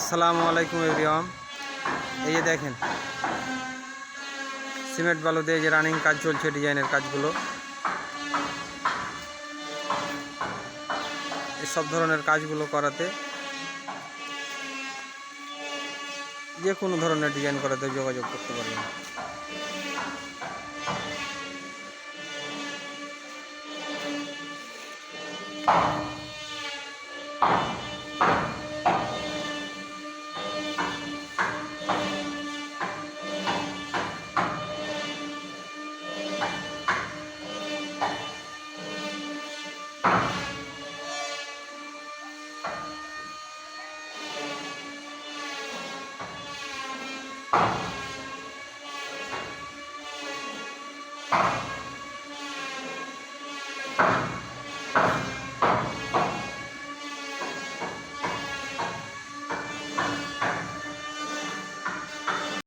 আসসালামু আলাইকুম এভরিওয়ান এই যে দেখেন, সিমেন্ট বালু দিয়ে যে রানিং কাজ চলছে ডিজাইনের কাজগুলো সব ধরনের কাজগুলো করাতে, যে কোনো ধরনের ডিজাইন করাতে যোগাযোগ করতে পারবেন Thank you. Thank you.